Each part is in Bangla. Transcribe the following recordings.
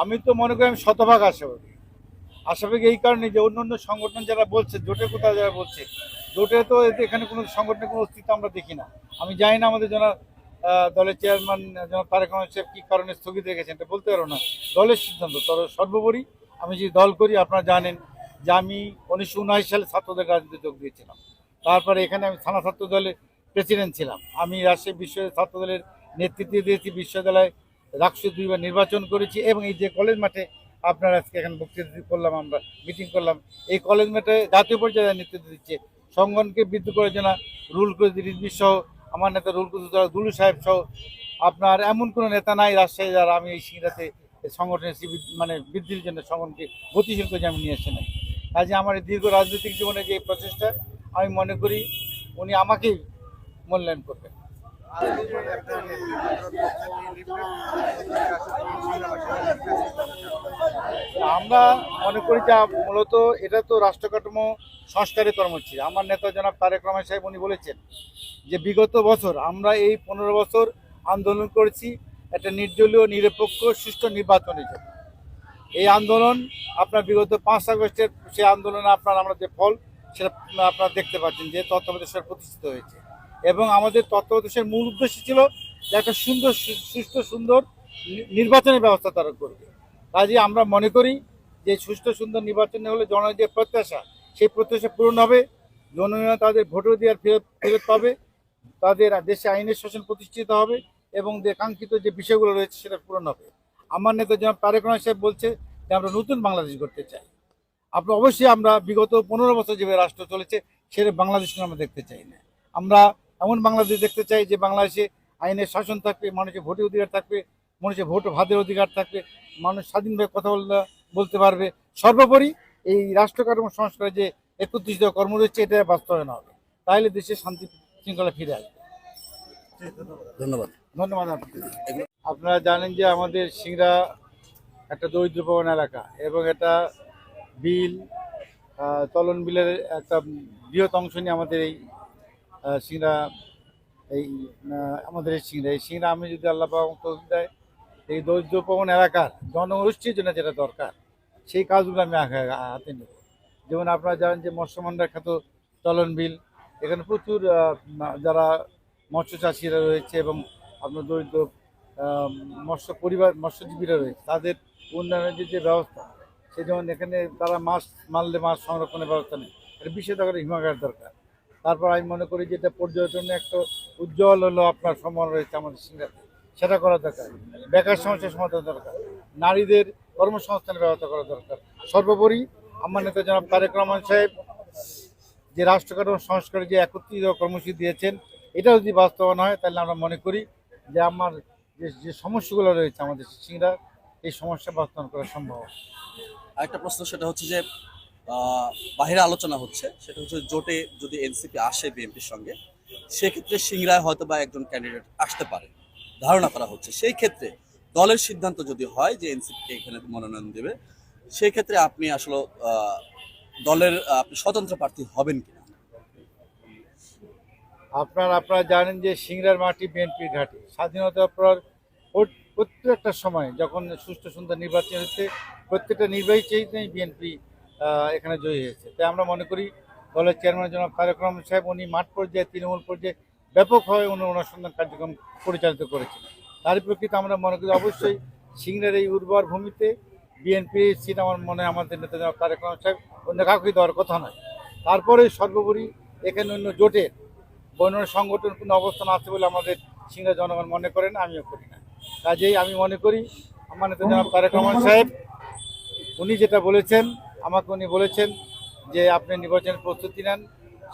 আমি তো মনে করি আমি শতভাগ আশাবাদী। আশাবাদী এই কারণে যে অন্য অন্য সংগঠন যারা বলছে জোটে কোথাও যারা বলছে, জোটে তো এখানে কোনো সংগঠনের কোনো অস্তিত্ব আমরা দেখি না। আমি জানি না আমাদের যারা দলের চেয়ারম্যান যেন তারেক সাহেব কী কারণে স্থগিত রেখেছেন, এটা বলতে পারো না। দলের সিদ্ধান্ত তবে সর্বোপরি আমি যে দল করি, আপনারা জানেন যে আমি উনিশশো উনআশি সালে ছাত্রদের রাজনীতিতে যোগ দিয়েছিলাম। তারপরে এখানে আমি থানা ছাত্র দলের প্রেসিডেন্ট ছিলাম। আমি রাজশাহী বিশ্ববিদ্যালয় ছাত্র দলের নেতৃত্ব দিয়েছি, বিশ্ববিদ্যালয়ে রাকসু দুইবার নির্বাচন করেছি এবং এই যে কলেজ মাঠে আপনার আজকে এখানে বক্তৃতা করলাম, আমরা মিটিং করলাম, এই কলেজ মাঠে জাতীয় পর্যায়ে নেতৃত্ব দিচ্ছে। সংগঠনকে বৃদ্ধি করার জন্য রুল কুদ্দি রিজভি সহ, আমার নেতা রুল কুদ্দি দুলু সাহেব সহ, আপনার এমন কোনো নেতা নাই রাজশাহী, যারা আমি এই এই সংগঠনের মানে বৃদ্ধির জন্য সংগঠনকে গতিশীল করে আমি নিয়ে এসে নাই। কাজে আমার দীর্ঘ রাজনৈতিক জীবনে যে প্রচেষ্টা, আমি মনে করি উনি আমাকেই মূল্যায়ন করবেন। আমরা মনে করি যে মূলত এটা তো রাষ্ট্র কাঠামো সংস্কারের কর্মসূচি। আমার নেতা জনাব তারেক রহমান সাহেব উনি বলেছেন যে বিগত বছর আমরা এই পনেরো বছর আন্দোলন করেছি একটা নির্দলীয়, নিরপেক্ষ, সুষ্ঠু নির্বাচনের জন্য। এই আন্দোলন আপনার বিগত পাঁচ আগস্টের সেই আন্দোলনে আপনার আমরা যে ফল, সেটা আপনারা দেখতে পাচ্ছেন যে তত্ত্বাবধায়ক প্রতিষ্ঠিত হয়েছে। এবং আমাদের তত্ত্বাবধায়কের মূল উদ্দেশ্য ছিল যে একটা সুন্দর, সু- সুষ্ঠু, সুন্দর নির্বাচনের ব্যবস্থা তারা করবে। কাজে আমরা মনে করি যে সুষ্ঠু, সুন্দর নির্বাচন হলে জনের যে প্রত্যাশা, সেই প্রত্যাশা পূরণ হবে। জনগণ তাদের ভোটও দেওয়ার ফেরত ফেরত পাবে। তাদের দেশে আইনের শাসন প্রতিষ্ঠিত হবে এবং যে কাঙ্ক্ষিত যে বিষয়গুলো রয়েছে সেটা পূরণ হবে। আমার নেতা যেমন তারেক রহমান সাহেব বলছে যে আমরা নতুন বাংলাদেশ করতে চাই। আমরা অবশ্যই আমরা বিগত পনেরো বছর যেভাবে রাষ্ট্র চলেছে, সেটা বাংলাদেশকে আমরা দেখতে চাই না। আমরা এমন বাংলাদেশ দেখতে চাই যে বাংলাদেশে আইনের শাসন থাকবে মানুষের ভোটের অধিকার থাকবে মানুষের ভোট ভাতের অধিকার থাকবে মানুষ স্বাধীনভাবে কথা বলতে বলতে পারবে। সর্বোপরি এই রাষ্ট্র কাঠামো সংস্কারে যে একত্রিশ কর্ম রয়েছে এটা বাস্তবায়ন হবে। তাহলে দেশে শান্তি শৃঙ্খলা ফিরে আসবে। ধন্যবাদ। ধন্যবাদ আপনারা জানেন যে আমাদের সিংড়া একটা দরিদ্রপ্রবণ এলাকা এবং এটা বিল চলন বিলের একটা বৃহৎ অংশ নিয়ে আমাদের এই সিংড়া এই আমাদের এই সিংড়া এই সিংড়া আমি যদি আল্লাহ তৌফিক দেয়, এই দরিদ্রপ্রবণ এলাকার জনগোষ্ঠীর জন্য যেটা দরকার, সেই কাজগুলো আমি হাতে নেব। যেমন আপনারা জানেন যে মৎস্যমন্ডার খ্যাত চলন বিল, এখানে প্রচুর যারা মৎস্য চাষিরা রয়েছে এবং আপনার দরিদ্র মৎস্য পরিবার, মৎস্যজীবীরা রয়েছে, তাদের উন্নয়নের যে ব্যবস্থা, সে যেমন এখানে তারা মাছ মারলে মাছ সংরক্ষণের ব্যবস্থা নেই, এটা বিশেষ করে হিমাগার দরকার। তারপর আমি মনে করি যে এটা পর্যটনে একটা উজ্জ্বল হলো আপনার সম্মান রয়েছে আমাদের সিঙ্গাতে সেটা করা দরকার। বেকার সমস্যার সমাধান দরকার। নারীদের কর্মসংস্থানের ব্যবস্থা করা দরকার। সর্বোপরি আমার নেতা জনাব তারেক রহমান সাহেব যে রাষ্ট্র কাঠামো সংস্কারের যে একত্রিত কর্মসূচি দিয়েছেন এটা যদি বাস্তবায়ন হয়, তাহলে আমরা মনে করি যে আমার যে যে সমস্যাগুলো রয়েছে আমাদের সিংড়া, এই সমস্যা বাস্তবায়ন করা সম্ভব। আরেকটা প্রশ্ন, সেটা হচ্ছে যে বাহিরে আলোচনা হচ্ছে, সেটা হচ্ছে জোটে যদি এনসিপি আসে বিএনপির সঙ্গে, সেক্ষেত্রে সিংরায় হয়তো বা একজন ক্যান্ডিডেট আসতে পারে, ধারণা করা হচ্ছে। সেই ক্ষেত্রে দলের সিদ্ধান্ত যদি হয় যে এনসিপিকে এখানে মনোনয়ন দেবে সেই ক্ষেত্রে আপনি আসলে দলের, আপনি স্বতন্ত্র প্রার্থী হবেন কিনা? আপনার, আপনারা জানেন যে সিংড়ার মাটি বিএনপির ঘাঁটি। স্বাধীনতার পর প্রত্যেকটা সময় যখন সুষ্ঠু সুন্দর নির্বাচন হচ্ছে, প্রত্যেকটা নির্বাহী চেয়েই বিএনপি এখানে জয়ী হয়েছে। তাই আমরা মনে করি দলের চেয়ারম্যান জনাব তারেক রহমান সাহেব, উনি মাঠ পর্যায়ে, তৃণমূল পর্যায়ে ব্যাপকভাবে উনি অনুসন্ধান কার্যক্রম পরিচালিত করেছেন। তার প্রেক্ষিতে আমরা মনে করি অবশ্যই সিংড়ার এই উর্বর ভূমিতে বিএনপি সিট আমার মনে আমাদের নেতা জনাব তারেক রহমান সাহেব অন্য কাউকে দেওয়ার কথা নয়। তারপরে সর্বোপরি এখানে অন্য জোটের বন্য সংগঠন কোনো অবস্থান আছে বলে আমাদের সিংহা জনগণ মনে করেন, আমিও করি না। কাজেই আমি মনে করি আমার নেতা জনাব তারেক রহমান সাহেব, উনি যেটা বলেছেন আমাকে উনি বলেছেন যে আপনি নির্বাচনের প্রস্তুতি নেন।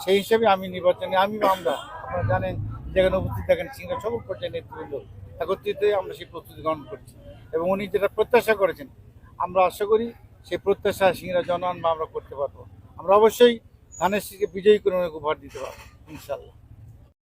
সেই হিসেবে আমি নির্বাচনে, আমি আমরা, আপনারা জানেন, যেখানে উপস্থিত থাকেন সিংহা সকল পর্যায়ে নেতৃবৃন্দ একত্রিত আমরা সেই প্রস্তুতি গ্রহণ করছি। এবং উনি যেটা প্রত্যাশা করেছেন, আমরা আশা করি সেই প্রত্যাশা সিংহা জনগণ বা আমরা করতে পারব। আমরা অবশ্যই ধানের শীষকে বিজয়ী করে উপহার দিতে পারব ইনশাল্লাহ